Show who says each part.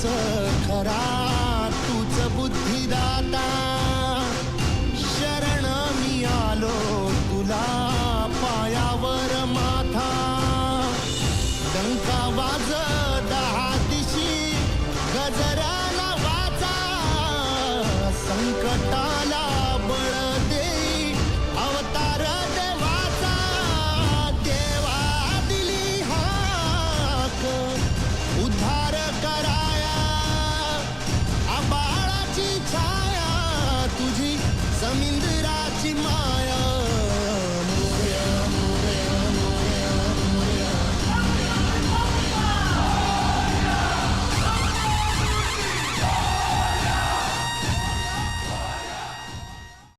Speaker 1: तूच खरा तूच बुद्धिदाता. शरण मी आलो तुला पायावर माथा. डंका वाज दहा दिशी गजरा